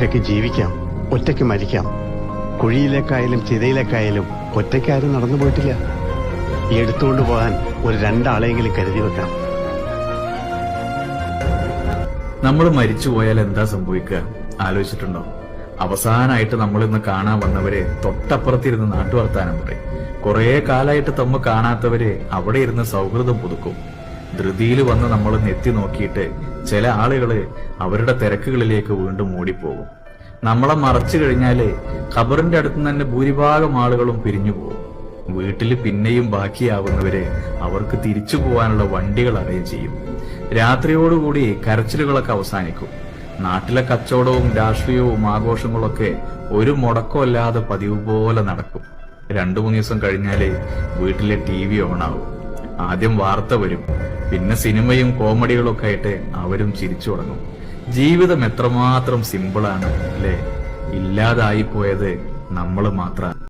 ഒറ്റയ്ക്ക് ജീവിക്കാം ഒറ്റയ്ക്ക് മരിക്കാം. കുഴിയിലേക്കായാലും ചിതയിലേക്കായാലും ഒറ്റയ്ക്കാരും നടന്നു പോയിട്ടില്ല. എടുത്തുകൊണ്ട് പോകാൻ ഒരു രണ്ടാളെങ്കിലും കരുതി വെക്കാം നമ്മൾ മരിച്ചു പോയാൽ എന്താ സംഭവിക്കുക? ആലോചിച്ചിട്ടുണ്ടോ? അവസാനമായിട്ട് നമ്മൾ ഇന്ന് കാണാൻ വന്നവരെ തൊട്ടപ്പുറത്തിരുന്ന് നാട്ടുവർത്താനം പറയും. കുറെ കാലായിട്ട് തമ്മ കാണാത്തവരെ അവിടെ ഇരുന്ന് സൗഹൃദം പുതുക്കും. ധൃതിയിൽ വന്ന് നമ്മൾ നെത്തി നോക്കിയിട്ട് ചില ആളുകൾ അവരുടെ തിരക്കുകളിലേക്ക് വീണ്ടും ഓടിപ്പോകും. നമ്മളെ മറച്ചു കഴിഞ്ഞാൽ ഖബറിന്റെ അടുത്ത് തന്നെ ഭൂരിഭാഗം ആളുകളും പിരിഞ്ഞു പോകും. വീട്ടിൽ പിന്നെയും ബാക്കിയാവുന്നവരെ അവർക്ക് തിരിച്ചു പോകാനുള്ള വണ്ടികൾ അറേഞ്ച് ചെയ്യും. രാത്രിയോടുകൂടി കരച്ചിലുകളൊക്കെ അവസാനിക്കും. നാട്ടിലെ കച്ചവടവും രാഷ്ട്രീയവും ആഘോഷങ്ങളൊക്കെ ഒരു മുടക്കമല്ലാതെ പതിവ് പോലെ നടക്കും. രണ്ടു മൂന്ന് ദിവസം കഴിഞ്ഞാലേ വീട്ടിലെ ടി വി ഓണാവും. ആദ്യം വാർത്ത വരും. പിന്നെ സിനിമയും കോമഡികളും ഒക്കെ ആയിട്ട് അവരും ചിരിച്ചു തുടങ്ങും. ജീവിതം എത്രമാത്രം സിമ്പിളാണ് അല്ലേ? ഇല്ലാതായി പോയത് നമ്മൾ മാത്രമാണ്